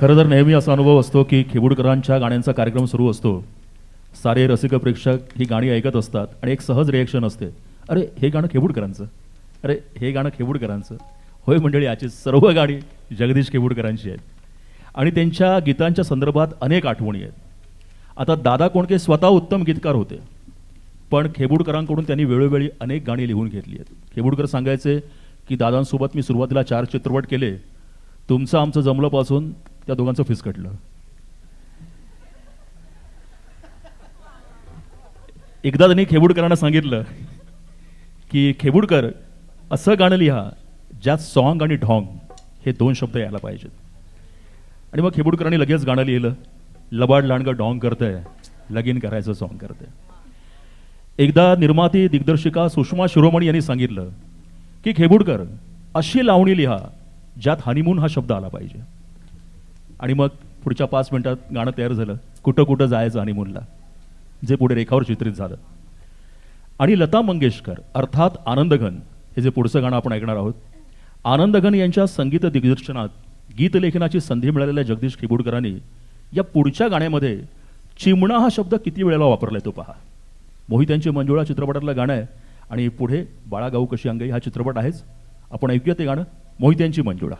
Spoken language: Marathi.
खरं तर नेहमी असा अनुभव असतो की खेबुडकरांच्या गाण्यांचा कार्यक्रम सुरू असतो. सारे रसिक प्रेक्षक ही गाणी ऐकत असतात आणि एक सहज रिॲक्शन असते. अरे हे गाणं खेबुडकरांचं. अरे हे गाणं खेबुडकरांचं. होय मंडळी याची सर्व गाणी जगदीश खेबुडकरांची आहेत. आणि त्यांच्या गीतांच्या संदर्भात अनेक आठवणी आहेत. आता दादा कोणके स्वतः उत्तम गीतकार होते. पण खेबुडकरांकडून त्यांनी वेळोवेळी अनेक गाणी लिहून घेतली आहेत. खेबुडकर सांगायचे की दादांसोबत मी सुरुवातीला चार चित्रपट केले. तुमचं आमचं जमलंपासून त्या दोघांचं फिसकटलं एकदा त्यांनी खेबुडकरांना सांगितलं की खेबुडकर असं गाणं लिहा ज्यात सॉंग आणि ढॉंग हे दोन शब्द यायला पाहिजेत. आणि मग खेबुडकरांनी लगेच गाणं लिहिलं लबाड लांडगं डॉंग करतंय लगीन करायचं सॉंग करतंय. एकदा निर्माती दिग्दर्शिका सुषमा शिरोमणी यांनी सांगितलं की खेबुडकर अशी लावणी लिहा ज्यात हनीमून हा शब्द आला पाहिजे. आणि मग पुढच्या पाच मिनिटात गाणं तयार झालं. कुठं कुठं जायचं हनीमूनला जे पुढे रेखावर चित्रित झालं. आणि लता मंगेशकर अर्थात आनंदघन हे जे पुढचं गाणं आपण ऐकणार आहोत आनंदघन यांच्या संगीत दिग्दर्शनात गीतलेखनाची संधी मिळालेल्या जगदीश खिबुडकरांनी या पुढच्या गाण्यामध्ये चिमणा हा शब्द किती वेळेला वापरलाय तो पहा. मोहित्यांची मंजुळा चित्रपटातलं गाणं आहे आणि पुढे बाळागाऊ कशी अंगाई हा चित्रपट आहेच. आपण ऐकूया ते गाणं. मोहित्यांची मंजुळा.